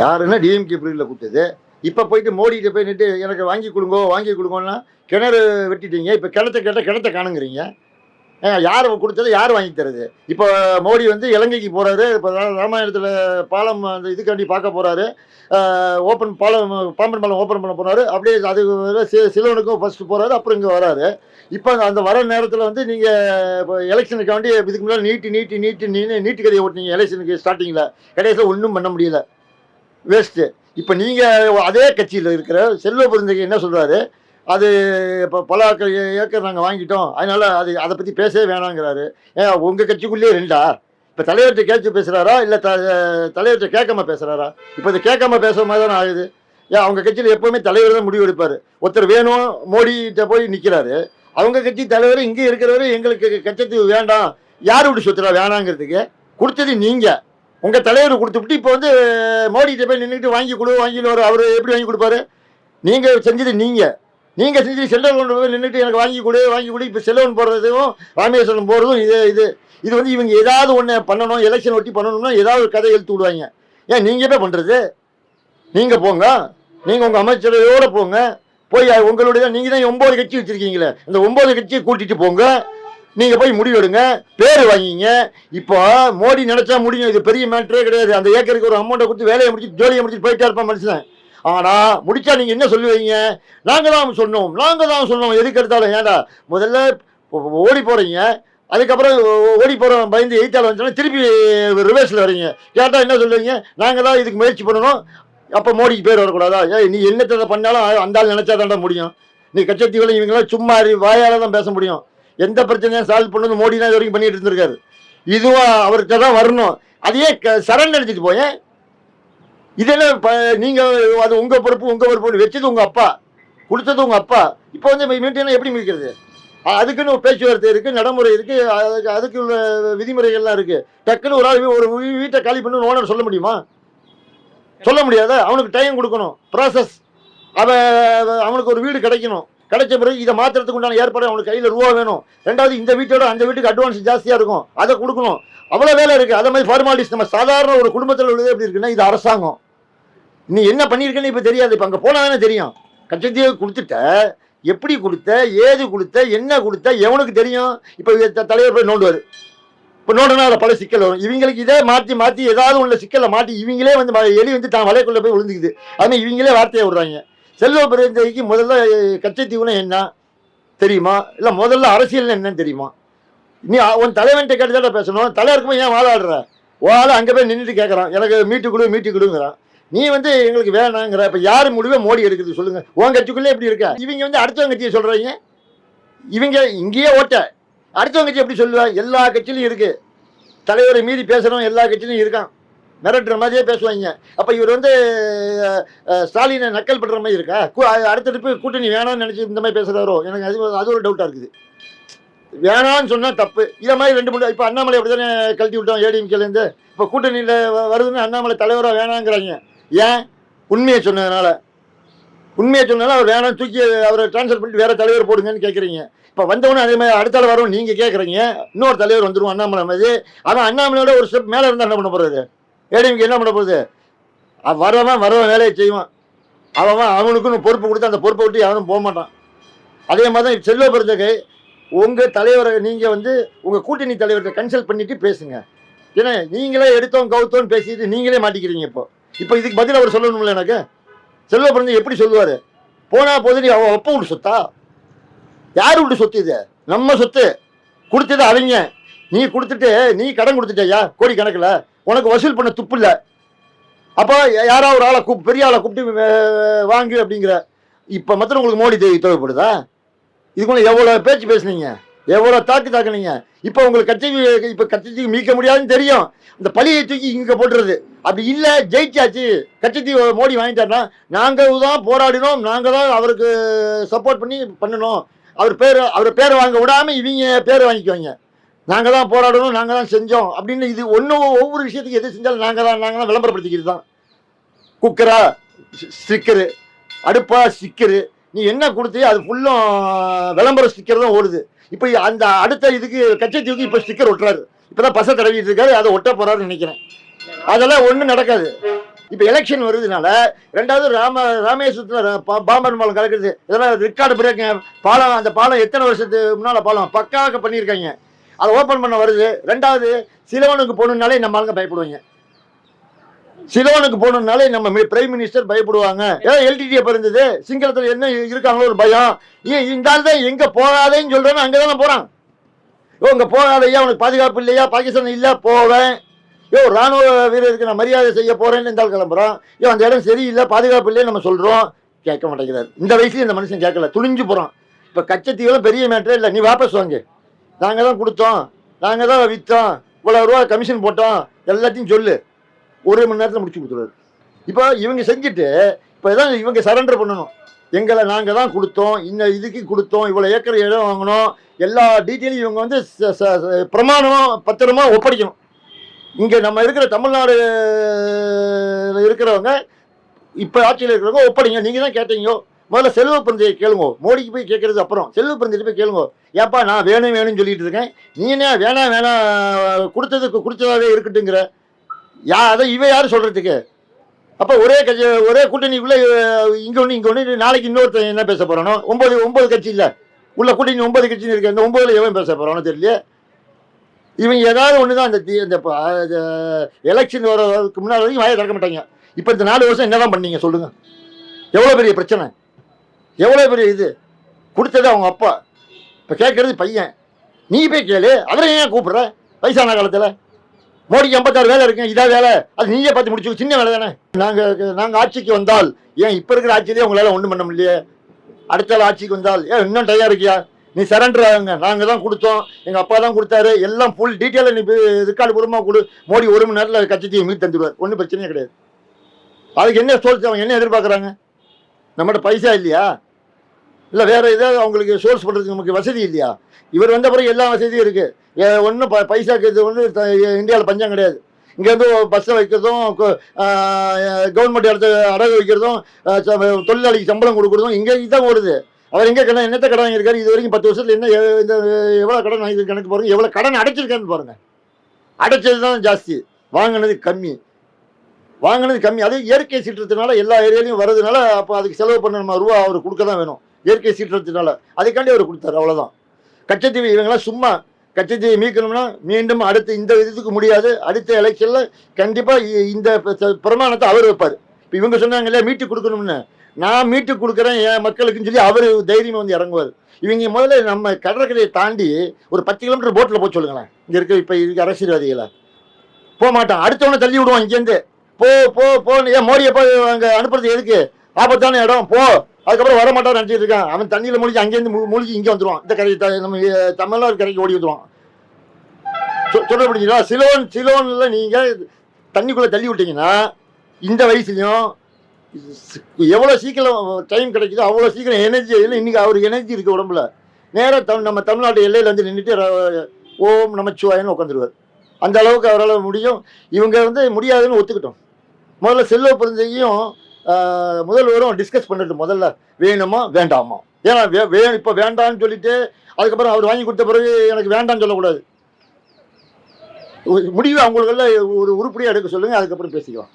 யாருன்னா டிஎம்கே பிரிவில் கொடுத்தது. இப்போ போயிட்டு மோடிகிட்ட போய் நின்று எனக்கு வாங்கி கொடுங்கோ வாங்கி கொடுங்கோன்னா கிணறு வெட்டிட்டீங்க. இப்போ கிணத்த கேட்டால் கிணத்த காணுங்கிறீங்க. யார் கொடுத்தது யார் வாங்கி தருது? இப்போ மோடி வந்து இலங்கைக்கு போகிறாரு இப்போ ராமாயணத்தில் பாலம் அந்த இதுக்காண்டி பார்க்க போகிறாரு ஓப்பன் பாலம் பாம்பன் பாலம் ஓப்பன் பண்ண போகிறாரு அப்படியே அது சி- ஃபஸ்ட்டு ஃபர்ஸ்ட் போகிறாரு அப்புறம் இங்கே வராரு. இப்போ அந்த வர நேரத்தில் வந்து நீங்கள் இப்போ எலெக்ஷனுக்காண்டி இதுக்கு முன்னாடி நீட்டி நீட்டி நீட்டி நீ நீட்டு கதையை ஓட்டினீங்க எலெக்ஷனுக்கு ஸ்டார்டிங்கில் கடைசியில் ஒன்றும் பண்ண முடியல. வேஸ்ட்டு இப்போ நீங்கள் அதே கட்சியில் இருக்கிற செல்வ பெருந்தகை என்ன சொல்கிறாரு அது இப்போ பல ஏக்கர் நாங்கள் வாங்கிட்டோம். அதனால் அது அதை பற்றி பேசவே வேணாங்கிறாரு. ஏன் உங்கள் கட்சிக்குள்ளேயே ரெண்டா? இப்போ தலைவர்கிட்ட கேட்டு பேசுகிறாரா இல்லை த தலைவர்கிட்ட கேட்காம பேசுகிறாரா இப்போ இது கேட்காம பேசுகிற மாதிரி தான் ஆகுது. ஏன் அவங்க கட்சியில் எப்போவுமே தலைவர் தான் முடிவு எடுப்பார். ஒருத்தர் வேணும் மோடிகிட்ட போய் நிற்கிறாரு அவங்க கட்சி தலைவர் இங்கே இருக்கிறவரு எங்களுக்கு கட்சத்துக்கு வேண்டாம். யார் விட்டு சுற்றுலா வேணாங்கிறதுக்கு. கொடுத்தது நீங்கள் உங்கள் தலைவர் கொடுத்துவிட்டு இப்போ வந்து மோடிகிட்ட போய் நின்றுட்டு வாங்கி கொடு வாங்கி அவர் எப்படி வாங்கி கொடுப்பாரு? நீங்கள் செஞ்சது நீங்கள் நீங்கள் செஞ்சு செல்வன் கொண்டு போய் நின்றுட்டு எனக்கு வாங்கி கொடு வாங்கி கொடு. இப்போ செல்வன் போடுறதும் ராமேஸ்வரம் போகிறதும் இது இது இது வந்து இவங்க ஏதாவது ஒன்று பண்ணணும் எலெக்ஷன் ஒட்டி பண்ணணும்னா ஏதாவது ஒரு கதை எழுத்து விடுவாங்க. ஏன் நீங்கள் என்ன பண்ணுறது நீங்கள் போங்க. நீங்கள் உங்கள் அமைச்சரையோடு போங்க. போய் உங்களுடைய நீங்கள் தான் ஒம்பது கட்சி வச்சுருக்கீங்களே. இந்த ஒம்பது கட்சியை கூட்டிகிட்டு போங்க. நீங்கள் போய் முடிவெடுங்க பேர் வாங்கிங்க. இப்போ மோடி நினச்சா முடியும் இது பெரிய மேட்டரே கிடையாது. அந்த ஏக்கருக்கு ஒரு அமௌண்ட்டை கொடுத்து வேலையை முடிச்சு ஜோலியை முடிச்சு போயிட்டே இருப்பான் மனுஷன். ஆனால் முடிச்சா நீங்கள் என்ன சொல்லுவீங்க? நாங்க தான் சொன்னோம் நாங்க தான் சொன்னோம். எதுக்கு எடுத்தாலும் ஏன்டா? முதல்ல ஓடி போகிறீங்க அதுக்கப்புறம் ஓடி போகிறோம் பயந்து எய்த்தால் வந்துச்சுன்னா திருப்பி ரிவர்ஸில் வரீங்க கேட்டால் என்ன சொல்லுவீங்க? நாங்கள் தான் இதுக்கு முயற்சி பண்ணணும். அப்போ மோடிக்கு பேர் வரக்கூடாதா? ஏ நீ என்னத்தை பண்ணாலும் அந்த ஆள் நினச்சா தாண்டா முடியும். நீ கட்சத்தீவில் இவங்களாம் சும்மா வாயால் தான் பேச முடியும். எந்த பிரச்சனையும் சால்வ் பண்ணது மோடி தான் இது வரைக்கும் பண்ணிட்டு இருந்திருக்காரு. இதுவும் அவர்கிட்ட தான் வரணும். அதையே க சரண் அடிச்சுட்டு போயேன் இதெல்லாம் இப்போ நீங்கள் அது உங்கள் பொறுப்பு உங்கள் பொறுப்பு வச்சது உங்கள் அப்பா கொடுத்தது உங்கள் அப்பா. இப்போ வந்து மீட்டிங்னா எப்படி மீட்கிறது அதுக்குன்னு ஒரு பேச்சுவார்த்தை இருக்குது நடைமுறை இருக்குது அதுக்கு அதுக்கு உள்ள விதிமுறைகள்லாம் இருக்குது டக்குன்னு ஒரு ஆள் ஒரு வீட்டை காலி பண்ணு ஓனர் சொல்ல முடியுமா? சொல்ல முடியாத? அவனுக்கு டைம் கொடுக்கணும். ப்ராசஸ் அவன் அவனுக்கு ஒரு வீடு கிடைக்கணும். கிடைச்ச பிறகு இதை மாற்றுறதுக்கு உண்டான ஏற்பாடு அவனுக்கு கையில் ரூபா வேணும். ரெண்டாவது இந்த வீட்டோட அந்த வீட்டுக்கு அட்வான்ஸ் ஜாஸ்தியாக இருக்கும். அதை கொடுக்கணும். அவ்வளோ வேலை இருக்குது அதே மாதிரி ஃபார்மாலிட்டிஸ் நம்ம சாதாரண ஒரு குடும்பத்தில் உள்ளது எப்படி இருக்குன்னா இது அரசாங்கம். நீ என்ன பண்ணியிருக்கேன்னு இப்போ தெரியாது. இப்போ அங்கே போனால் தானே தெரியும். கட்சத்தையே கொடுத்துட்ட எப்படி கொடுத்த ஏது கொடுத்த என்ன கொடுத்த எவனுக்கு தெரியும்? இப்போ த- தலைவர் போய் நோண்டுவார். இப்போ நோண்டனா அதில் பல சிக்கல் வரும். இவங்களுக்கு இதே மாற்றி மாற்றி ஏதாவது உள்ள சிக்கலை மாட்டி இவங்களே வந்து எலி வந்து தான் வலைக்குள்ளே போய் விழுந்துக்குது. அதுமாதிரி இவங்களே வார்த்தையை விடுறாங்க. செல்வ பிறந்தகைக்கு முதல்ல கச்சத்தீவுனா என்ன? தெரியுமா? இல்லை முதல்ல அரசியல் என்னன்னு தெரியுமா? நீ உன் தலைவன்கிட்ட கேட்டு பேசணும். தலைவருக்கு ஏன் வாழாடுற வாழ அங்கே போய் நின்றுட்டு கேட்குறான் எனக்கு மீட்டு கொடு மீட்டு கொடுங்கிறான். நீ வந்து எங்களுக்கு வேணாங்கிற இப்போ யார் முடிவே மோடி எடுக்குது சொல்லுங்கள் உன் கட்சிக்குள்ளே எப்படி இருக்க? இவங்க வந்து அடுத்தவங்க கட்சியை சொல்கிறீங்க இவங்க இங்கேயே ஓட்ட. அடுத்தவங்க கட்சி எப்படி சொல்லுவேன் எல்லா கட்சியிலும் இருக்குது தலைவரை மீறி பேசுகிறவன் எல்லா கட்சியிலும் இருக்கான். மிரட்டுற மாதிரியே பேசுவாங்க. அப்போ இவர் வந்து ஸ்டாலினை நக்கல் பண்ணுற மாதிரி இருக்கா? கூ- அடுத்த கூட்டணி வேணாம்னு நினச்சி இந்த மாதிரி பேசுகிறாரோ எனக்கு அது அது ஒரு டவுட்டாக இருக்குது. வேணாம்னு சொன்னால் தப்பு. இதை மாதிரி ரெண்டு மூணு இப்போ அண்ணாமலை அப்படி தானே கழட்டி விட்டோம் ஏடிஎம்கேலேருந்து இப்போ கூட்டணியில் வருதுன்னு அண்ணாமலை தலைவராக வேணாங்கிறாங்க. ஏன்? உண்மையை சொன்னதுனால. உண்மையை சொன்னதால் அவர் வேணாம் தூக்கி அவரை ட்ரான்ஸ்ஃபர் பண்ணிட்டு வேறு தலைவர் போடுங்கன்னு கேட்குறீங்க இப்போ வந்தவொடனே அதே மாதிரி அடுத்த வரும் நீங்கள் கேட்குறீங்க இன்னொரு தலைவர் வந்துடும் அண்ணாமலை மாதிரி. ஆனால் அண்ணாமலையோட ஒரு ஸ்டெப் மேலே இருந்தால் என்ன பண்ண போகிறது ஏடிஎம்கே என்ன பண்ண போகுது? வரவன் வரவன் வேலையை செய்வான். அவன் அவனுக்குன்னு பொறுப்பு கொடுத்து அந்த பொறுப்பை விட்டு யாரும் போக மாட்டான். அதே மாதிரி தான் செல்வ பிறந்தகை உங்கள் தலைவரை நீங்கள் வந்து உங்கள் கூட்டணி தலைவர்கிட்ட கன்சல்ட் பண்ணிவிட்டு பேசுங்க. ஏன்னா நீங்களே எடுத்தோம் கவுத்தோன்னு பேசிட்டு நீங்களே மாட்டிக்கிறீங்க இப்போ. இப்போ இதுக்கு பதில் அவர் சொல்லணும்ல எனக்கு? செல்வ பிறந்த எப்படி சொல்லுவார்? போனால் போது நீ அவன் ஒப்ப விட்டு சொத்தா? யார் விட்டு சொத்து இது? நம்ம சொத்து. கொடுத்தது அவங்க. நீ கொடுத்துட்டு நீ கடன் கொடுத்துட்டயா? கோடி கணக்கில். உனக்கு வசூல் பண்ண துப்பு இல்லை. அப்போ யாராவது ஒரு ஆளை கூப் பெரிய ஆளை கூப்பிட்டு வாங்கி வாங்கு அப்படிங்கிற. இப்போ மாத்திரம் உங்களுக்கு மோடி தேவை தேவைப்படுதா? இதுக்குள்ள எவ்வளோ பேச்சு பேசுனீங்க? எவ்வளோ தாக்கு தாக்குனீங்க? இப்போ உங்களுக்கு கட்சி இப்போ கட்சி மீட்க முடியாதுன்னு தெரியும். இந்த பழியை தூக்கி இங்கே போட்டுறது. அப்படி இல்லை ஜெயிச்சாச்சு. கட்சி மோடி வாங்கிட்டாருன்னா நாங்கள் தான் போராடினோம். நாங்கள் தான் அவருக்கு சப்போர்ட் பண்ணி பண்ணணும். அவர் பேர் அவர் பேரை வாங்க விடாம இவங்க பேரை வாங்கிக்குவாங்க. நாங்கள் தான் போராடணும் நாங்கள் தான் செஞ்சோம் அப்படின்னு இது ஒன்று ஒவ்வொரு விஷயத்துக்கு எது செஞ்சாலும் நாங்கள் தான் நாங்கள் தான் விளம்பரப்படுத்திக்கிறது தான் குக்கரா ஸ்டிக்கரு அடுப்பா ஸ்டிக்கரு நீ என்ன கொடுத்தியோ அது ஃபுல்லும் விளம்பரம் ஸ்டிக்கர் தான் ஓடுது. இப்போ அந்த அடுத்த இதுக்கு கச்சத்தீவுக்கு இப்போ ஸ்டிக்கர் ஒட்டுறாரு. இப்போ தான் பசை தடவிட்டு இருக்காரு அதை ஒட்ட போகிறாருன்னு நினைக்கிறேன். அதெல்லாம் ஒன்றும் நடக்காது. இப்போ எலெக்ஷன் வருதுனால ரெண்டாவது ராம ராமேஸ்வரத்தில் பாம்பன் பாலம் கலக்குது இதெல்லாம் ரெக்கார்டு பிரேக்குங்க பாலம் அந்த பாலம் எத்தனை வருஷத்துக்கு முன்னால் பாலம்? பக்காவாக பண்ணியிருக்காங்க. அதை ஓப்பன் பண்ண வருது. ரெண்டாவது சிலவனுக்கு போகணுன்னாலே நம்ம ஆளுங்க பயப்படுவாங்க. சிலவனுக்கு போகணுன்னாலே நம்ம பிரைம் மினிஸ்டர் பயப்படுவாங்க. ஏதாவது எல்டிடி பிறந்தது இருந்தது? சிங்களத்தில் என்ன இருக்காங்களோ ஒரு பயம். ஏன் இந்த ஆள் தான் எங்கே போகாதேன்னு சொல்கிறேன்னு அங்கே தானே போகிறான் ஓ இங்கே போகாதையா உனக்கு பாதுகாப்பு இல்லையா? பாகிஸ்தான் இல்லை போவேன். யோ ராணுவ வீரருக்கு நான் மரியாதை செய்ய போகிறேன்னு இந்த ஆள் கிளம்புறோம் யோ அந்த இடம் சரியில்லை பாதுகாப்பு இல்லைன்னு நம்ம சொல்கிறோம் கேட்க மாட்டேங்கிறார். இந்த வயசுல இந்த மனுஷன் கேட்கல. துணிஞ்சு போகிறான் இப்போ கச்சத்தீவெல்லாம் பெரிய மேட்டரே இல்லை. நீ வாபஸ் வாங்க. நாங்கள் தான் கொடுத்தோம். நாங்கள் தான் விற்றோம் இவ்வளோ ரூபா கமிஷன் போட்டோம். எல்லாத்தையும் சொல்லு. ஒரு மணி நேரத்தில் முடிச்சு கொடுத்துருவாரு. இப்போ இவங்க செஞ்சுட்டு இப்போ தான் இவங்க சரண்டர் பண்ணணும். எங்களை நாங்கள் தான் கொடுத்தோம். இந்த இதுக்கு கொடுத்தோம். இவ்வளோ ஏக்கர் இடம் வாங்கினோம் எல்லா டீட்டெயிலும் இவங்க வந்து ச- ச- ஒப்படைக்கணும். இங்கே நம்ம இருக்கிற தமிழ்நாடு இருக்கிறவங்க இப்போ ஆட்சியில் இருக்கிறவங்க ஒப்படைங்க. நீங்கள் தான் கேட்டீங்க. முதல்ல செல்வ பிறந்தையை கேளுங்க. மோடிக்கு போய் கேட்கறது அப்புறம் செல்வ பிறந்தையை போய் கேளுங்க. ஏப்பா நான் வேணும் வேணும்னு சொல்லிட்டு இருக்கேன். நீ என்ன வேணாம் வேணாம் கொடுத்ததுக்கு கொடுத்ததாவே இருக்கட்டுங்கிற யா அதை இவ யார் சொல்றதுக்கு? அப்போ ஒரே கட்சி ஒரே கூட்டணிக்குள்ளே இங்கே ஒன்று இங்கே ஒன்று நாளைக்கு இன்னொருத்தன் என்ன பேச போகிறானோ ஒம்பது ஒம்பது கட்சி இல்லை. உள்ள கூட்டணி ஒன்பது கட்சின்னு இருக்கு. அந்த ஒம்பதுல எவன் பேச போகிறானோ தெரியல இவன் ஏதாவது ஒன்று தான் அந்த இந்த எலெக்ஷன் வரதுக்கு முன்னாடி வரைக்கும் வாயை திறக்க மாட்டாங்க. இப்போ இந்த நாலு வருஷம் என்னதான் பண்ணீங்க சொல்லுங்கள் எவ்வளோ பெரிய பிரச்சனை? எவ்வளோ பெரிய இது? கொடுத்தது அவங்க அப்பா. இப்போ கேட்குறது பையன். நீ போய் கேளு. அதில் ஏன் கூப்பிட்ற? வயசான காலத்தில். மோடிக்கு ஐம்பத்தாறு வேலை இருக்கு. இதான் வேலை. அது நீயே பார்த்து முடிச்சு சின்ன வேலை தானே. நாங்கள் நாங்கள் ஆட்சிக்கு வந்தால் ஏன் இப்போ இருக்கிற ஆட்சியிலே உங்களால் ஒன்றும் பண்ண முடியலையே? அடுத்த ஆட்சிக்கு வந்தால் ஏன் இன்னும் டயா இருக்கியா? நீ சரண்டர் ஆகுங்க. நாங்கள் தான் கொடுத்தோம். எங்கள் அப்பா தான் கொடுத்தாரு. எல்லாம் ஃபுல் டீட்டெயிலாக நீ ரெக்கார்டு பூர்வமாக கொடு. மோடி ஒரு மணி நேரத்தில் கட்சியை மீட் தந்துடுவார். ஒன்றும் பிரச்சனையே கிடையாது. அதுக்கு என்ன சோர்ஸ் அவங்க என்ன எதிர்பார்க்குறாங்க? நம்மகிட்ட பைசா இல்லையா? இல்லை வேற ஏதாவது அவங்களுக்கு சோர்ஸ் பண்ணுறதுக்கு நமக்கு வசதி இல்லையா? இவர் வந்த பிறகு எல்லா வசதியும் இருக்குது ஒன்றும் ப பைசாக்கு இது வந்து இந்தியாவில் பஞ்சம் கிடையாது. இங்கேருந்து பஸ்ஸை வைக்கிறதும் கவர்மெண்ட் இடத்த அடகு வைக்கிறதும் ச- தொழிலாளிக்கு சம்பளம் கொடுக்குறதும் இங்கே இதுதான் ஓடுது. அவர் எங்கே கடன் என்னத்த கடன் வாங்கியிருக்காரு? இது வரைக்கும் பத்து வருஷத்தில் என்ன இந்த எவ்வளோ கடன் வாங்கியிருக்க கணக்கு பாருங்கள் எவ்வளோ கடன் அடைச்சிருக்கான்னு பாருங்கள் அடைச்சது தான் ஜாஸ்தி. வாங்கினது கம்மி. வாங்கினது கம்மி. அது இயற்கை சீற்றத்தினால எல்லா ஏரியாலையும் வர்றதுனால அப்போ அதுக்கு செலவு பண்ண நம்ம ரூபா அவர் கொடுக்க தான் வேணும். இயற்கை சீற்றத்தினால அதுக்காண்டி அவர் கொடுத்தாரு அவ்வளோதான் கச்சத்தீவு இவங்கெல்லாம் சும்மா கச்சத்தீவை மீட்கணும்னா மீண்டும் அடுத்து இந்த இதுக்கு முடியாது அடுத்த எலெக்ஷனில் கண்டிப்பாக இந்த பிரமாணத்தை அவர் வைப்பார். இப்போ இவங்க சொன்னாங்க இல்லையா மீட்டு கொடுக்கணும்னு. நான் மீட்டு கொடுக்குறேன் என் மக்களுக்குன்னு சொல்லி அவர் தைரியமாக வந்து இறங்குவார். இவங்க முதல்ல நம்ம கடற்கரையை தாண்டி ஒரு பத்து கிலோமீட்டர் போட்டில் போக சொல்லுங்களேன். இங்கே இருக்க இப்போ இருக்க அரசியல்வாதிகளை. போக மாட்டான். அடுத்தவனை தள்ளி விடுவோம் இங்கேருந்து. போ போ போ ஏன் மோடியை போய் அங்கே அனுப்புறது எதுக்கு? ஆபத்தான இடம். போ. அதுக்கப்புறம் வர மாட்டான் நினச்சிட்டு இருக்கான். அவன் தண்ணியில் மூழ்கி அங்கேருந்து மூழ்கி இங்கே வந்துடுவான் இந்த கரை நம்ம தமிழ்நாடு கரைக்கு ஓடி வந்துடுவான் சொ- சொல்ல முடியுங்களா சிலோன் சிலோனில் நீங்கள் தண்ணிக்குள்ளே தள்ளி விட்டீங்கன்னா இந்த வயசுலையும் எவ்வளோ சீக்கிரம் டைம் கிடைக்குதோ அவ்வளோ சீக்கிரம் எனர்ஜி இல்லை இன்றைக்கி அவர் எனர்ஜி இருக்குது உடம்புல. நேராக தமிழ் நம்ம தமிழ்நாட்டு எல்லையில் வந்து நின்றுட்டு ஓம் நமச்சிவாயன்னு உட்காந்துருவார் அந்த அளவுக்கு அவரால் முடியும். இவங்க வந்து முடியாதுன்னு ஒத்துக்கிட்டோம். முதல்ல செல்வ பிறந்தையும் முதல்வரும் டிஸ்கஸ் பண்ணிட்டு முதல்ல வேணுமா வேண்டாமா? ஏன்னா வே வே இப்போ வேண்டாம்னு சொல்லிட்டு அதுக்கப்புறம் அவர் வாங்கி கொடுத்த பிறகு எனக்கு வேண்டாம்னு சொல்லக்கூடாது. முடிவு அவங்களுக்கெல்லாம் ஒரு உருப்படியாக எடுக்க சொல்லுங்கள் அதுக்கப்புறம் பேசிக்கலாம்.